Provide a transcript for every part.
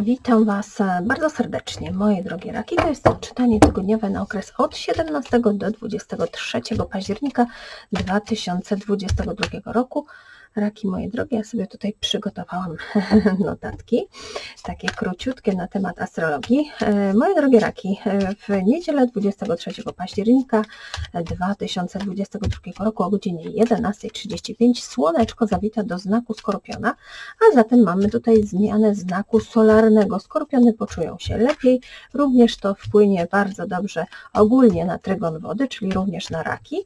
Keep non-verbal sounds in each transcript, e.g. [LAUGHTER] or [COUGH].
Witam Was bardzo serdecznie, moje drogie raki. To jest czytanie tygodniowe na okres od 17 do 23 października 2022 roku. Raki moje drogie, ja sobie tutaj przygotowałam [LAUGHS] notatki, takie króciutkie na temat astrologii. E, moje drogie raki, e, w niedzielę 23 października 2022 roku o godzinie 11.35 Słoneczko zawita do znaku Skorpiona, a zatem mamy tutaj zmianę znaku solarnego. Skorpiony poczują się lepiej, również to wpłynie bardzo dobrze ogólnie na trygon wody, czyli również na raki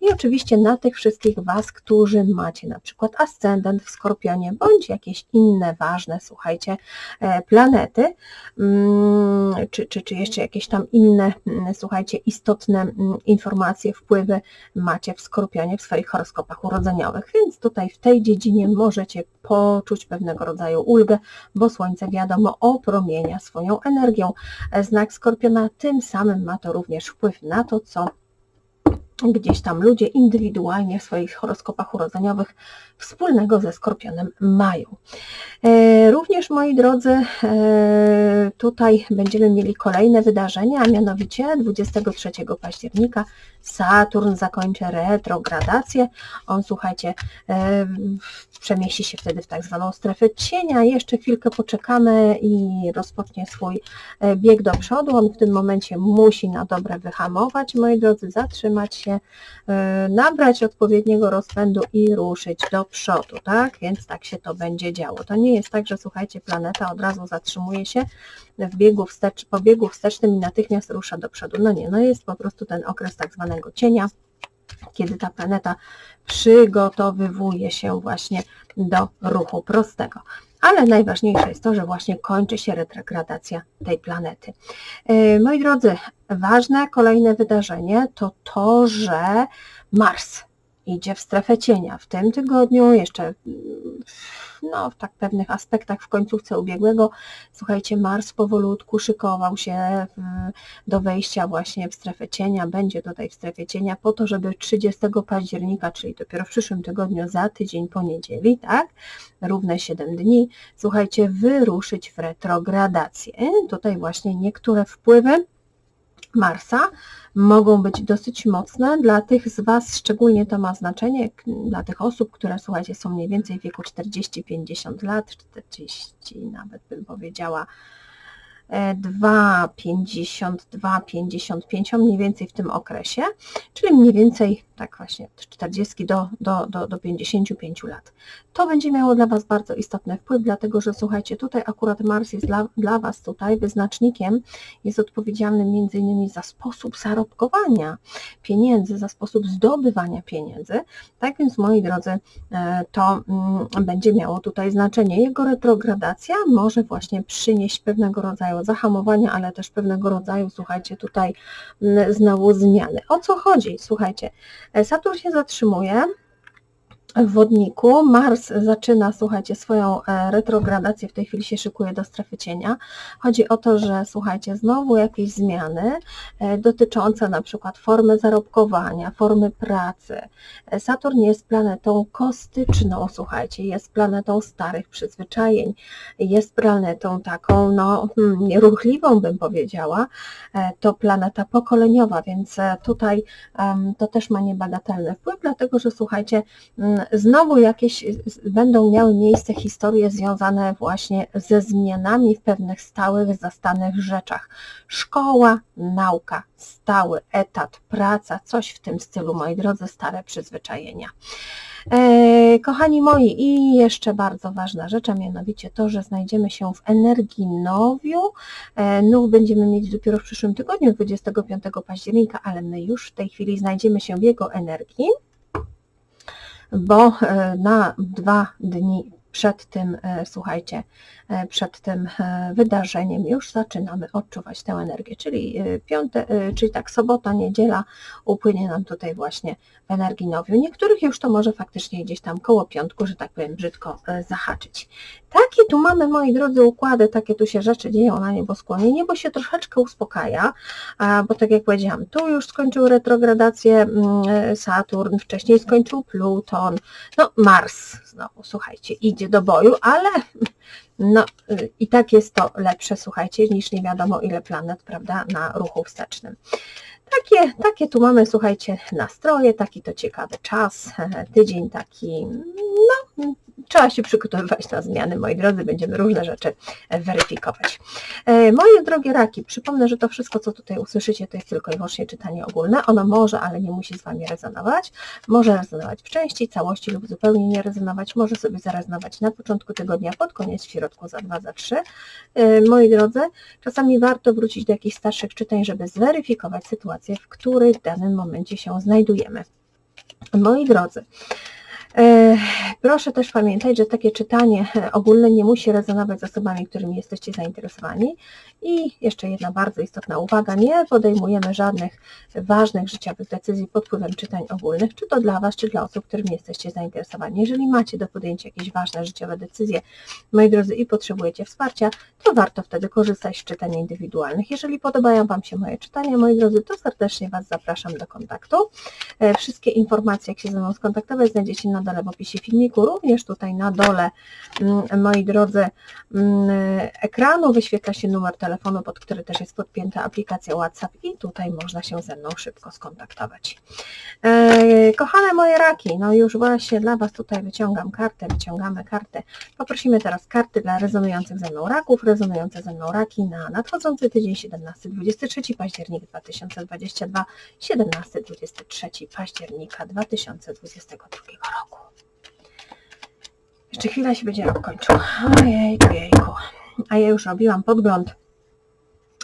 i oczywiście na tych wszystkich Was, którzy macie na przykład ascendent w Skorpionie, bądź jakieś inne ważne, słuchajcie, e, planety, mm, czy, czy, czy jeszcze jakieś tam inne, mm, słuchajcie, istotne mm, informacje, wpływy macie w Skorpionie w swoich horoskopach urodzeniowych, więc tutaj w tej dziedzinie możecie poczuć pewnego rodzaju ulgę, bo Słońce wiadomo opromienia swoją energią. E, znak Skorpiona tym samym ma to również wpływ na to, co gdzieś tam ludzie indywidualnie w swoich horoskopach urodzeniowych wspólnego ze Skorpionem mają. E, również moi drodzy, e, tutaj będziemy mieli kolejne wydarzenia, a mianowicie 23 października Saturn zakończy retrogradację. On, słuchajcie, e, przemieści się wtedy w tak zwaną strefę cienia. Jeszcze chwilkę poczekamy i rozpocznie swój bieg do przodu. On w tym momencie musi na dobre wyhamować, moi drodzy, zatrzymać się, nabrać odpowiedniego rozpędu i ruszyć do przodu, tak? Więc tak się to będzie działo. To nie jest tak, że słuchajcie, planeta od razu zatrzymuje się w biegu wstecz, po biegu wstecznym i natychmiast rusza do przodu. No nie, no jest po prostu ten okres tak zwanego cienia, kiedy ta planeta przygotowywuje się właśnie do ruchu prostego. Ale najważniejsze jest to, że właśnie kończy się retrogradacja tej planety. E, moi drodzy, ważne kolejne wydarzenie to to, że Mars idzie w strefę cienia. W tym tygodniu jeszcze no, w tak pewnych aspektach w końcówce ubiegłego, słuchajcie, Mars powolutku szykował się do wejścia właśnie w strefę cienia, będzie tutaj w strefie cienia po to, żeby 30 października, czyli dopiero w przyszłym tygodniu, za tydzień po niedzieli, tak, równe 7 dni, słuchajcie, wyruszyć w retrogradację. Tutaj właśnie niektóre wpływy Marsa mogą być dosyć mocne. Dla tych z Was szczególnie to ma znaczenie, dla tych osób, które słuchajcie, są mniej więcej w wieku 40-50 lat, 40 nawet bym powiedziała, 2,50, 2,55 mniej więcej w tym okresie, czyli mniej więcej tak właśnie od 40 do, do, do, do 55 lat. To będzie miało dla Was bardzo istotny wpływ, dlatego że słuchajcie, tutaj akurat Mars jest dla, dla Was tutaj wyznacznikiem, jest odpowiedzialny innymi za sposób zarobkowania pieniędzy, za sposób zdobywania pieniędzy. Tak więc moi drodzy, e, to mm, będzie miało tutaj znaczenie. Jego retrogradacja może właśnie przynieść pewnego rodzaju zahamowania, ale też pewnego rodzaju, słuchajcie, tutaj mm, znowu zmiany. O co chodzi? Słuchajcie, Saturn się zatrzymuje, wodniku. Mars zaczyna, słuchajcie, swoją e, retrogradację, w tej chwili się szykuje do strefy cienia. Chodzi o to, że słuchajcie, znowu jakieś zmiany e, dotyczące na przykład formy zarobkowania, formy pracy. E, Saturn jest planetą kostyczną, słuchajcie, jest planetą starych przyzwyczajeń, jest planetą taką, no, hmm, ruchliwą bym powiedziała. To planeta pokoleniowa, więc tutaj to też ma niebagatelny wpływ, dlatego że słuchajcie, mm, znowu jakieś będą miały miejsce historie związane właśnie ze zmianami w pewnych stałych, zastanych rzeczach. Szkoła, nauka, stały etat, praca, coś w tym stylu, moi drodzy, stare przyzwyczajenia. E, kochani moi, i jeszcze bardzo ważna rzecz, a mianowicie to, że znajdziemy się w energii nowiu. E, nów będziemy mieć dopiero w przyszłym tygodniu, 25 października, ale my już w tej chwili znajdziemy się w jego energii bo e, na dwa dni przed tym, e, słuchajcie, przed tym wydarzeniem już zaczynamy odczuwać tę energię, czyli piąte, czyli tak sobota, niedziela upłynie nam tutaj właśnie w energii nowiu. Niektórych już to może faktycznie gdzieś tam koło piątku, że tak powiem, brzydko zahaczyć. Takie tu mamy, moi drodzy, układy, takie tu się rzeczy dzieją na nieboskłonie. Niebo się troszeczkę uspokaja, bo tak jak powiedziałam, tu już skończył retrogradację mm, Saturn, wcześniej skończył Pluton, no Mars znowu, słuchajcie, idzie do boju, ale No i tak jest to lepsze, słuchajcie, niż nie wiadomo ile planet, prawda, na ruchu wstecznym. Takie, takie tu mamy, słuchajcie, nastroje, taki to ciekawy czas, [LAUGHS] tydzień taki, no, trzeba się przygotowywać na zmiany, moi drodzy, będziemy różne rzeczy weryfikować. E, moje drogie raki, przypomnę, że to wszystko, co tutaj usłyszycie, to jest tylko i wyłącznie czytanie ogólne. Ono może, ale nie musi z Wami rezonować. Może rezonować w części, całości lub zupełnie nie rezonować. Może sobie zarezonować na początku tygodnia, pod koniec, w środku, za dwa, za trzy. E, moi drodzy, czasami warto wrócić do jakichś starszych czytań, żeby zweryfikować sytuację, w której w danym momencie się znajdujemy. Moi drodzy, E, proszę też pamiętać, że takie czytanie ogólne nie musi rezonować z osobami, którymi jesteście zainteresowani. I jeszcze jedna bardzo istotna uwaga, nie podejmujemy żadnych ważnych życiowych decyzji pod wpływem czytań ogólnych, czy to dla Was, czy dla osób, którymi jesteście zainteresowani. Jeżeli macie do podjęcia jakieś ważne życiowe decyzje, moi drodzy, i potrzebujecie wsparcia, to warto wtedy korzystać z czytań indywidualnych. Jeżeli podobają Wam się moje czytania, moi drodzy, to serdecznie Was zapraszam do kontaktu. E, wszystkie informacje, jak się ze mną skontaktować, znajdziecie na dole w opisie filmiku, również tutaj na dole, mm, moi drodzy, mm, ekranu wyświetla się numer telefonu, pod który też jest podpięta aplikacja WhatsApp i tutaj można się ze mną szybko skontaktować. E, kochane moje raki, no już właśnie dla Was tutaj wyciągam kartę, wyciągamy kartę. Poprosimy teraz karty dla rezonujących ze mną raków, rezonujące ze mną raki na nadchodzący tydzień 17-23 październik 2022, 17-23 października 2022 roku. Jeszcze chwila się będzie rok kończył. Ojejku, jejku. A ja już robiłam podgląd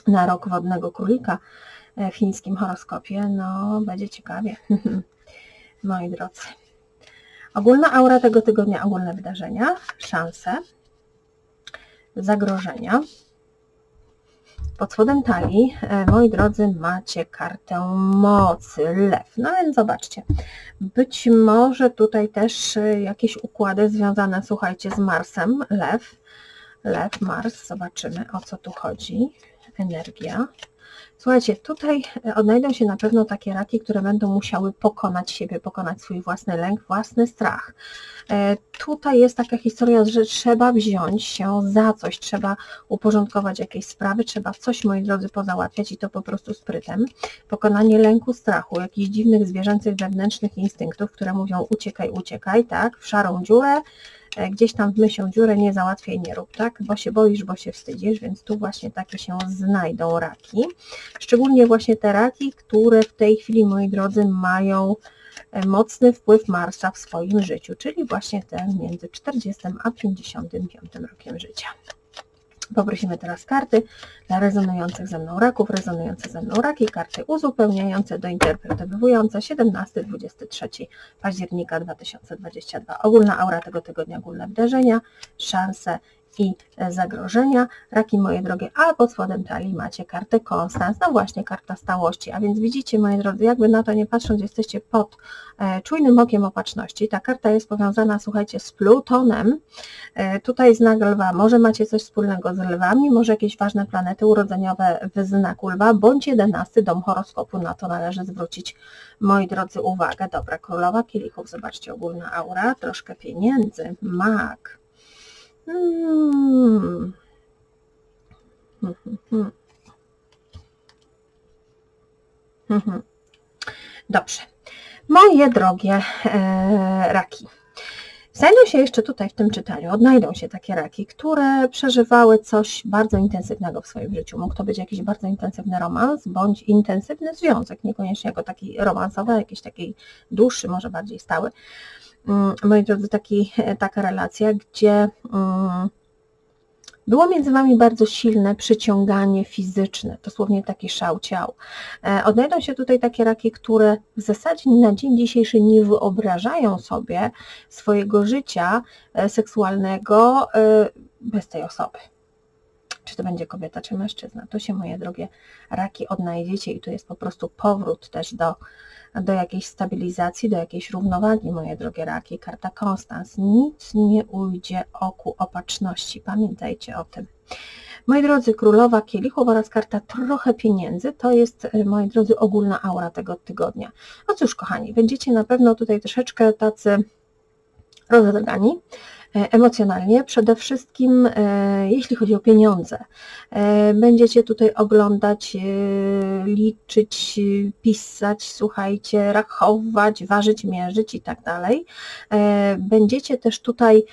na rok wodnego królika w chińskim horoskopie. No, będzie ciekawie. [LAUGHS] Moi drodzy. Ogólna aura tego tygodnia, ogólne wydarzenia, szanse, zagrożenia, pod spodem talii, e, moi drodzy, macie kartę mocy, lew. No więc zobaczcie, być może tutaj też e, jakieś układy związane, słuchajcie, z Marsem, lew, lew, Mars, zobaczymy o co tu chodzi, energia, Słuchajcie, tutaj e, odnajdą się na pewno takie raki, które będą musiały pokonać siebie, pokonać swój własny lęk, własny strach. E, tutaj jest taka historia, że trzeba wziąć się za coś, trzeba uporządkować jakieś sprawy, trzeba coś, moi drodzy, pozałatwiać i to po prostu sprytem. Pokonanie lęku, strachu, jakichś dziwnych zwierzęcych wewnętrznych instynktów, które mówią uciekaj, uciekaj, tak, w szarą dziurę, gdzieś tam w mysią dziurę nie załatwiaj, nie rób, tak? Bo się boisz, bo się wstydzisz, więc tu właśnie takie się znajdą raki. Szczególnie właśnie te raki, które w tej chwili, moi drodzy, mają e, mocny wpływ Marsa w swoim życiu, czyli właśnie te między 40 a 55 rokiem życia. Poprosimy teraz karty dla rezonujących ze mną raków, rezonujące ze mną raki, karty uzupełniające, dointerpretowujące 17-23 października 2022. Ogólna aura tego tygodnia, ogólne wydarzenia, szanse i zagrożenia. Raki moje drogie, a pod spodem talii macie kartę Konstans, no właśnie karta stałości, a więc widzicie moi drodzy, jakby na to nie patrząc, jesteście pod e, czujnym okiem opatrzności. Ta karta jest powiązana, słuchajcie, z Plutonem. E, tutaj znak lwa, może macie coś wspólnego z lwami, może jakieś ważne planety urodzeniowe w znaku lwa, bądź jedenasty dom horoskopu, na to należy zwrócić, moi drodzy, uwagę. Dobra, królowa kielichów, zobaczcie, ogólna aura, troszkę pieniędzy, mag, Hmm. Dobrze. Moje drogie e, raki. Znajdą się jeszcze tutaj w tym czytaniu, odnajdą się takie raki, które przeżywały coś bardzo intensywnego w swoim życiu. Mógł to być jakiś bardzo intensywny romans, bądź intensywny związek, niekoniecznie jako taki romansowy, jakiś taki dłuższy, może bardziej stały. Mm, moi drodzy, taki, e, taka relacja, gdzie mm, było między Wami bardzo silne przyciąganie fizyczne, dosłownie taki szał ciał. E, odnajdą się tutaj takie raki, które w zasadzie na dzień dzisiejszy nie wyobrażają sobie swojego życia e, seksualnego bez tej osoby czy to będzie kobieta, czy mężczyzna. Tu się, moje drogie raki, odnajdziecie i tu jest po prostu powrót też do, do jakiejś stabilizacji, do jakiejś równowagi, moje drogie raki. Karta Konstans. Nic nie ujdzie oku opatrzności. Pamiętajcie o tym. Moi drodzy, Królowa Kielichów oraz karta Trochę Pieniędzy to jest, e, moi drodzy, ogólna aura tego tygodnia. No cóż, kochani, będziecie na pewno tutaj troszeczkę tacy rozdrgani, emocjonalnie, przede wszystkim e, jeśli chodzi o pieniądze. E, będziecie tutaj oglądać, liczyć, pisać, słuchajcie, rachować, ważyć, mierzyć i tak dalej. Będziecie też tutaj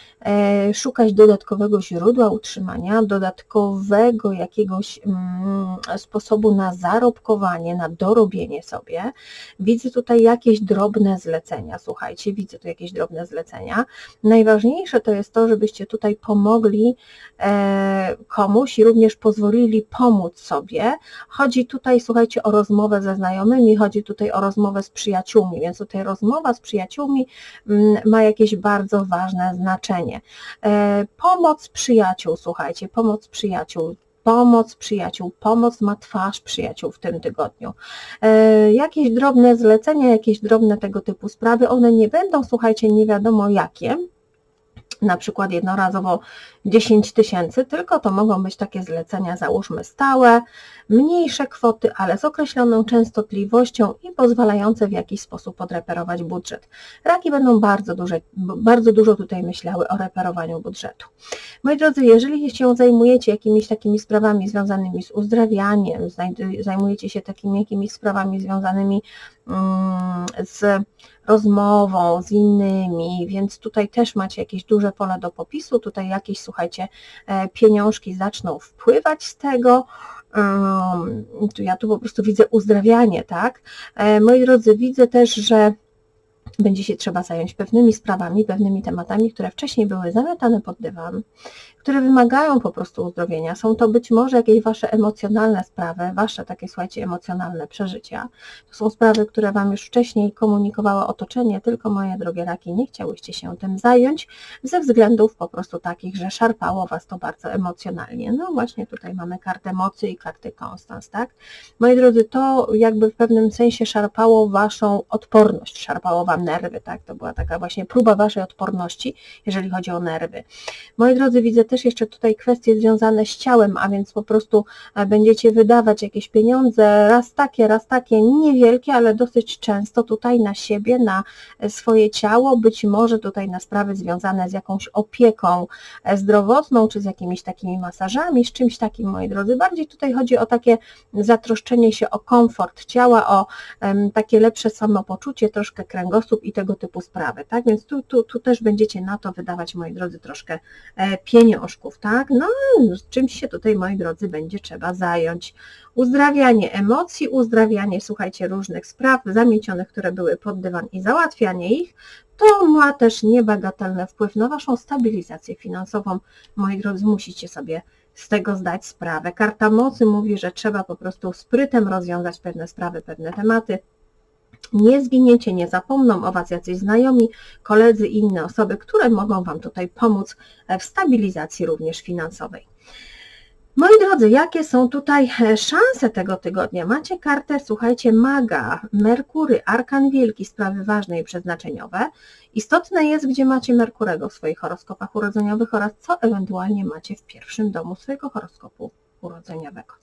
szukać dodatkowego źródła utrzymania, dodatkowego jakiegoś mm, sposobu na zarobkowanie, na dorobienie sobie. Widzę tutaj jakieś drobne zlecenia, słuchajcie, widzę tu jakieś drobne zlecenia. Najważniejsze to jest to, żebyście tutaj pomogli e, komuś i również pozwolili pomóc sobie. Chodzi tutaj, słuchajcie, o rozmowę ze znajomymi, chodzi tutaj o rozmowę z przyjaciółmi, więc tutaj rozmowa z przyjaciółmi mm, ma jakieś bardzo ważne znaczenie. E, pomoc przyjaciół, słuchajcie, pomoc przyjaciół pomoc przyjaciół, pomoc ma twarz przyjaciół w tym tygodniu. E, jakieś drobne zlecenia, jakieś drobne tego typu sprawy, one nie będą, słuchajcie, nie wiadomo jakie, na przykład jednorazowo 10 tysięcy, tylko to mogą być takie zlecenia, załóżmy stałe, mniejsze kwoty, ale z określoną częstotliwością i pozwalające w jakiś sposób odreperować budżet. Raki będą bardzo, duże, bardzo dużo tutaj myślały o reperowaniu budżetu. Moi drodzy, jeżeli się zajmujecie jakimiś takimi sprawami związanymi z uzdrawianiem, zajmujecie się takimi jakimiś sprawami związanymi mm, z rozmową z innymi, więc tutaj też macie jakieś duże pole do popisu, tutaj jakieś, słuchajcie, e, pieniążki zaczną wpływać z tego, ja tu po prostu widzę uzdrawianie, tak? E, moi drodzy, widzę też, że będzie się trzeba zająć pewnymi sprawami, pewnymi tematami, które wcześniej były zamiatane pod dywan, które wymagają po prostu uzdrowienia. Są to być może jakieś Wasze emocjonalne sprawy, Wasze takie, słuchajcie, emocjonalne przeżycia. To są sprawy, które Wam już wcześniej komunikowało otoczenie, tylko moje drogie raki nie chciałyście się tym zająć ze względów po prostu takich, że szarpało Was to bardzo emocjonalnie. No właśnie tutaj mamy kartę mocy i kartę konstans, tak? Moi drodzy, to jakby w pewnym sensie szarpało Waszą odporność, szarpało Wam nerwy, tak? To była taka właśnie próba Waszej odporności, jeżeli chodzi o nerwy. Moi drodzy, widzę też jeszcze tutaj kwestie związane z ciałem, a więc po prostu e, będziecie wydawać jakieś pieniądze, raz takie, raz takie, niewielkie, ale dosyć często tutaj na siebie, na e, swoje ciało, być może tutaj na sprawy związane z jakąś opieką e, zdrowotną, czy z jakimiś takimi masażami, z czymś takim, moi drodzy. Bardziej tutaj chodzi o takie zatroszczenie się o komfort ciała, o um, takie lepsze samopoczucie, troszkę kręgosłup i tego typu sprawy, tak? Więc tu, tu, tu też będziecie na to wydawać, moi drodzy, troszkę pieniążków, tak? No, czymś się tutaj, moi drodzy, będzie trzeba zająć. Uzdrawianie emocji, uzdrawianie, słuchajcie, różnych spraw zamiecionych, które były pod dywan i załatwianie ich, to ma też niebagatelny wpływ na Waszą stabilizację finansową. Moi drodzy, musicie sobie z tego zdać sprawę. Karta mocy mówi, że trzeba po prostu sprytem rozwiązać pewne sprawy, pewne tematy, nie zginiecie, nie zapomną o Was jacyś znajomi, koledzy i inne osoby, które mogą Wam tutaj pomóc w stabilizacji również finansowej. Moi drodzy, jakie są tutaj szanse tego tygodnia? Macie kartę, słuchajcie, maga, Merkury, arkan wielki, sprawy ważne i przeznaczeniowe. Istotne jest, gdzie macie Merkurego w swoich horoskopach urodzeniowych oraz co ewentualnie macie w pierwszym domu swojego horoskopu urodzeniowego.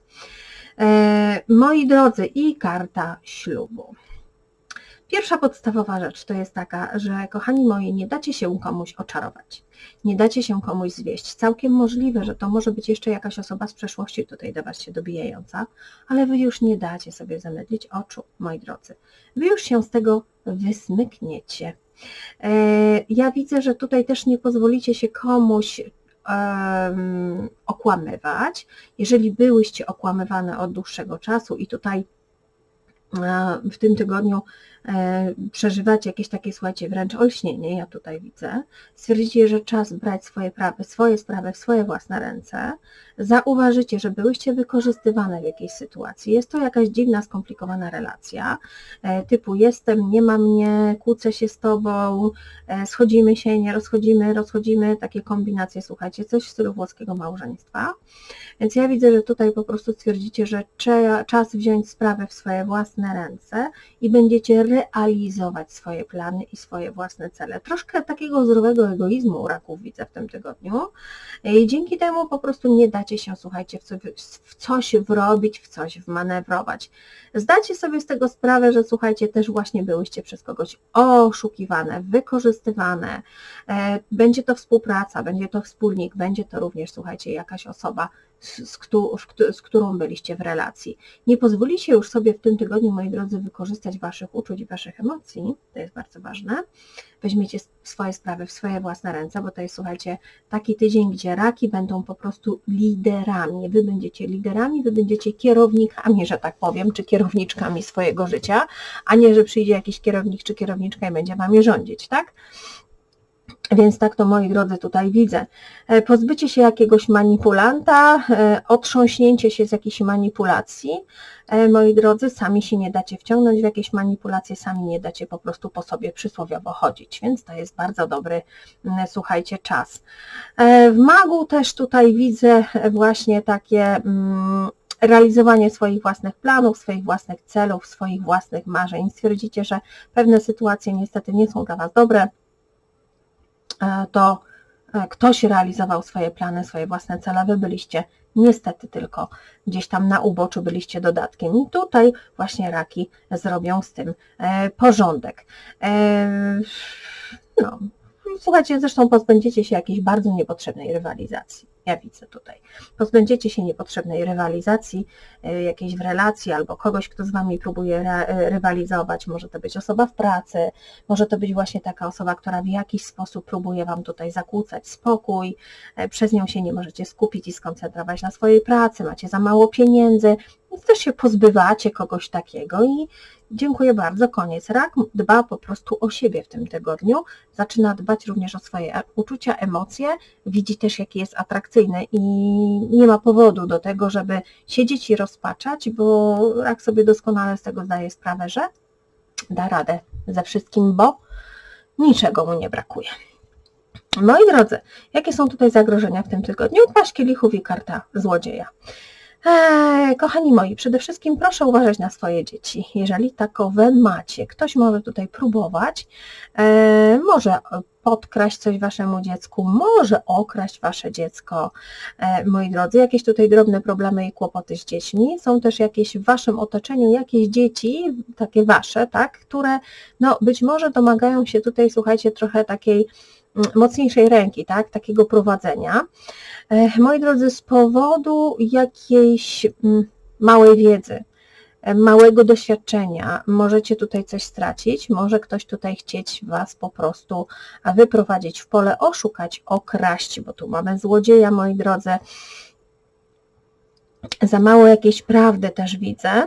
E, moi drodzy, i karta ślubu. Pierwsza podstawowa rzecz to jest taka, że kochani moi, nie dacie się komuś oczarować, nie dacie się komuś zwieść. Całkiem możliwe, że to może być jeszcze jakaś osoba z przeszłości tutaj do Was się dobijająca, ale Wy już nie dacie sobie zamydlić oczu, moi drodzy. Wy już się z tego wysmykniecie. E, ja widzę, że tutaj też nie pozwolicie się komuś okłamywać. Jeżeli byłyście okłamywane od dłuższego czasu i tutaj w tym tygodniu e, przeżywacie jakieś takie, słuchajcie, wręcz olśnienie, ja tutaj widzę, stwierdzicie, że czas brać swoje prawy, swoje sprawy w swoje własne ręce, zauważycie, że byłyście wykorzystywane w jakiejś sytuacji, jest to jakaś dziwna, skomplikowana relacja, e, typu jestem, nie ma mnie, kłócę się z tobą, e, schodzimy się, nie rozchodzimy, rozchodzimy, takie kombinacje, słuchajcie, coś w stylu włoskiego małżeństwa, więc ja widzę, że tutaj po prostu stwierdzicie, że czas wziąć sprawę w swoje własne własne ręce i będziecie realizować swoje plany i swoje własne cele. Troszkę takiego zdrowego egoizmu u raków widzę w tym tygodniu i dzięki temu po prostu nie dacie się, słuchajcie, w coś wrobić, w coś wmanewrować. Zdacie sobie z tego sprawę, że słuchajcie, też właśnie byłyście przez kogoś oszukiwane, wykorzystywane. E, będzie to współpraca, będzie to wspólnik, będzie to również, słuchajcie, jakaś osoba, z, z, którą byliście w relacji. Nie pozwolicie już sobie w tym tygodniu, moi drodzy, wykorzystać Waszych uczuć i Waszych emocji, to jest bardzo ważne. Weźmiecie swoje sprawy w swoje własne ręce, bo to jest, słuchajcie, taki tydzień, gdzie raki będą po prostu liderami. Wy będziecie liderami, Wy będziecie kierownikami, że tak powiem, czy kierowniczkami swojego życia, a nie, że przyjdzie jakiś kierownik czy kierowniczka i będzie Wami rządzić, tak? Więc tak to moi drodzy tutaj widzę. E, pozbycie się jakiegoś manipulanta, e, otrząśnięcie się z jakiejś manipulacji. E, moi drodzy, sami się nie dacie wciągnąć w jakieś manipulacje, sami nie dacie po prostu po sobie przysłowiowo chodzić, więc to jest bardzo dobry, słuchajcie, czas. W magu też tutaj widzę właśnie takie realizowanie swoich własnych planów, swoich własnych celów, swoich własnych marzeń. Stwierdzicie, że pewne sytuacje niestety nie są dla Was dobre, to e, ktoś realizował swoje plany, swoje własne cele, wy byliście niestety tylko gdzieś tam na uboczu, byliście dodatkiem. I tutaj właśnie raki zrobią z tym e, porządek. No, słuchajcie, zresztą pozbędziecie się jakiejś bardzo niepotrzebnej rywalizacji ja widzę tutaj. Pozbędziecie się niepotrzebnej rywalizacji y, jakiejś w relacji albo kogoś, kto z Wami próbuje y, rywalizować. Może to być osoba w pracy, może to być właśnie taka osoba, która w jakiś sposób próbuje Wam tutaj zakłócać spokój, y, przez nią się nie możecie skupić i skoncentrować na swojej pracy, macie za mało pieniędzy, więc też się pozbywacie kogoś takiego i dziękuję bardzo, koniec. Rak dba po prostu o siebie w tym tygodniu, zaczyna dbać również o swoje uczucia, emocje, widzi też jaki jest atrakcyjny i nie ma powodu do tego, żeby siedzieć i rozpaczać, bo rak sobie doskonale z tego zdaje sprawę, że da radę ze wszystkim, bo niczego mu nie brakuje. Moi drodzy, jakie są tutaj zagrożenia w tym tygodniu? Paść kielichów i karta złodzieja. Eee, kochani moi, przede wszystkim proszę uważać na swoje dzieci. Jeżeli takowe macie, ktoś może tutaj próbować, eee, może podkraść coś waszemu dziecku, może okraść wasze dziecko. Eee, moi drodzy, jakieś tutaj drobne problemy i kłopoty z dziećmi. Są też jakieś w waszym otoczeniu, jakieś dzieci, takie wasze, tak, które no być może domagają się tutaj, słuchajcie, trochę takiej mocniejszej ręki, tak, takiego prowadzenia. E, moi drodzy, z powodu jakiejś mm, małej wiedzy, e, małego doświadczenia możecie tutaj coś stracić, może ktoś tutaj chcieć Was po prostu wyprowadzić w pole, oszukać, okraść, bo tu mamy złodzieja, moi drodzy, za mało jakiejś prawdy też widzę.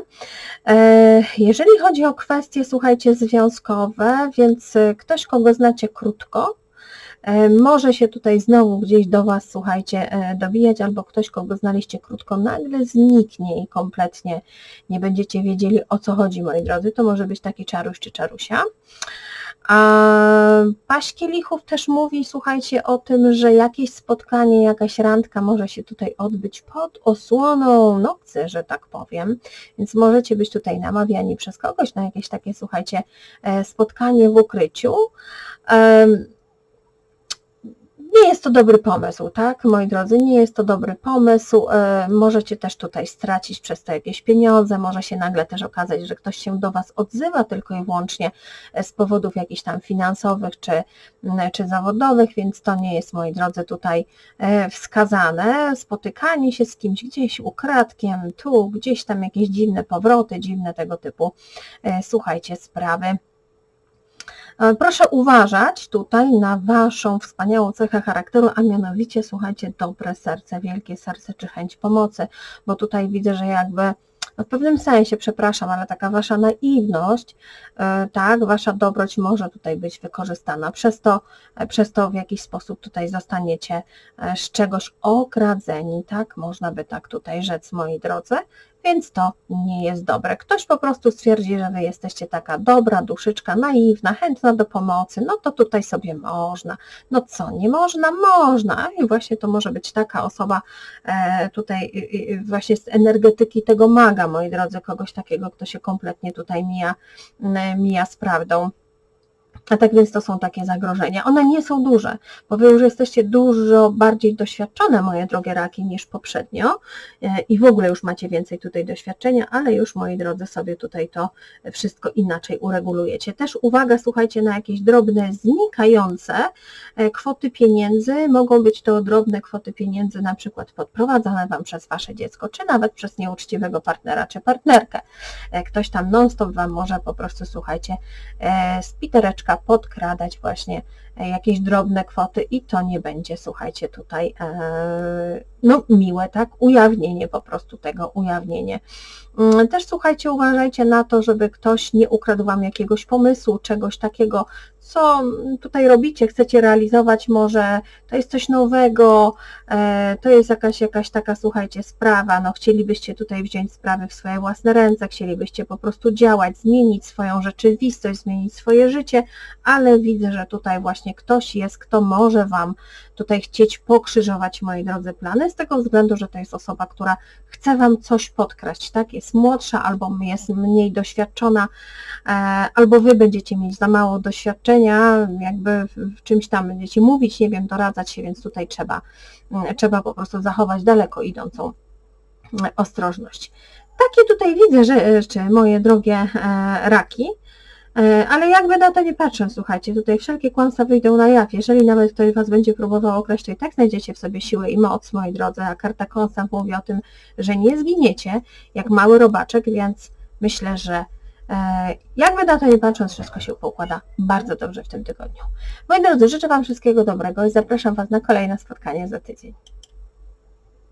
E, jeżeli chodzi o kwestie, słuchajcie, związkowe, więc ktoś, kogo znacie krótko, może się tutaj znowu gdzieś do Was, słuchajcie, e, dobijać, albo ktoś, kogo znaliście krótko, nagle zniknie i kompletnie nie będziecie wiedzieli, o co chodzi, moi drodzy. To może być taki czaruś czy czarusia. A Paść Kielichów też mówi, słuchajcie, o tym, że jakieś spotkanie, jakaś randka może się tutaj odbyć pod osłoną nocy, że tak powiem, więc możecie być tutaj namawiani przez kogoś na jakieś takie, słuchajcie, e, spotkanie w ukryciu. Nie jest to dobry pomysł, tak, moi drodzy, nie jest to dobry pomysł. E, możecie też tutaj stracić przez to jakieś pieniądze, może się nagle też okazać, że ktoś się do Was odzywa tylko i wyłącznie e, z powodów jakichś tam finansowych czy, czy zawodowych, więc to nie jest, moi drodzy, tutaj e, wskazane. Spotykanie się z kimś gdzieś ukradkiem, tu, gdzieś tam jakieś dziwne powroty, dziwne tego typu, słuchajcie, sprawy. E, proszę uważać tutaj na Waszą wspaniałą cechę charakteru, a mianowicie, słuchajcie, dobre serce, wielkie serce czy chęć pomocy, bo tutaj widzę, że jakby no w pewnym sensie, przepraszam, ale taka Wasza naiwność, e, tak, Wasza dobroć może tutaj być wykorzystana. Przez to, e, przez to w jakiś sposób tutaj zostaniecie z czegoś okradzeni, tak, można by tak tutaj rzec, moi drodzy, więc to nie jest dobre. Ktoś po prostu stwierdzi, że Wy jesteście taka dobra duszyczka, naiwna, chętna do pomocy, no to tutaj sobie można. No co, nie można? Można. I właśnie to może być taka osoba e, tutaj właśnie z energetyki tego maga, moi drodzy, kogoś takiego, kto się kompletnie tutaj mija, mija z prawdą. A tak więc to są takie zagrożenia. One nie są duże, bo Wy już jesteście dużo bardziej doświadczone, moje drogie raki, niż poprzednio e, i w ogóle już macie więcej tutaj doświadczenia, ale już, moi drodzy, sobie tutaj to wszystko inaczej uregulujecie. Też uwaga, słuchajcie, na jakieś drobne, znikające e, kwoty pieniędzy. Mogą być to drobne kwoty pieniędzy, na przykład podprowadzane Wam przez Wasze dziecko, czy nawet przez nieuczciwego partnera czy partnerkę. E, Ktoś tam non-stop Wam może po prostu, słuchajcie, z pitereczka podkradać właśnie e, jakieś drobne kwoty i to nie będzie, słuchajcie, tutaj e, no miłe, tak? Ujawnienie po prostu tego, ujawnienie. Mm, Też słuchajcie, uważajcie na to, żeby ktoś nie ukradł Wam jakiegoś pomysłu, czegoś takiego, co tutaj robicie, chcecie realizować, może to jest coś nowego, e, to jest jakaś, jakaś taka, słuchajcie, sprawa, no chcielibyście tutaj wziąć sprawy w swoje własne ręce, chcielibyście po prostu działać, zmienić swoją rzeczywistość, zmienić swoje życie, ale widzę, że tutaj właśnie ktoś jest, kto może Wam tutaj chcieć pokrzyżować, moi drodzy, plany, z tego względu, że to jest osoba, która chce Wam coś podkraść, tak? Jest młodsza albo jest mniej doświadczona, e, albo Wy będziecie mieć za mało doświadczenia, jakby w- czymś tam będziecie mówić, nie wiem, doradzać się, więc tutaj trzeba, mm, trzeba po prostu zachować daleko idącą mm, ostrożność. Takie tutaj widzę rzeczy, moje drogie e, raki, E, Ale jakby na to nie patrzę, słuchajcie, tutaj wszelkie kłamstwa wyjdą na jaw. Jeżeli nawet ktoś Was będzie próbował i tak znajdziecie w sobie siłę i moc, moi drodzy, a karta konstant mówi o tym, że nie zginiecie jak mały robaczek, więc myślę, że jakby na to nie patrząc, wszystko się poukłada bardzo dobrze w tym tygodniu. Moi drodzy, życzę Wam wszystkiego dobrego i zapraszam Was na kolejne spotkanie za tydzień.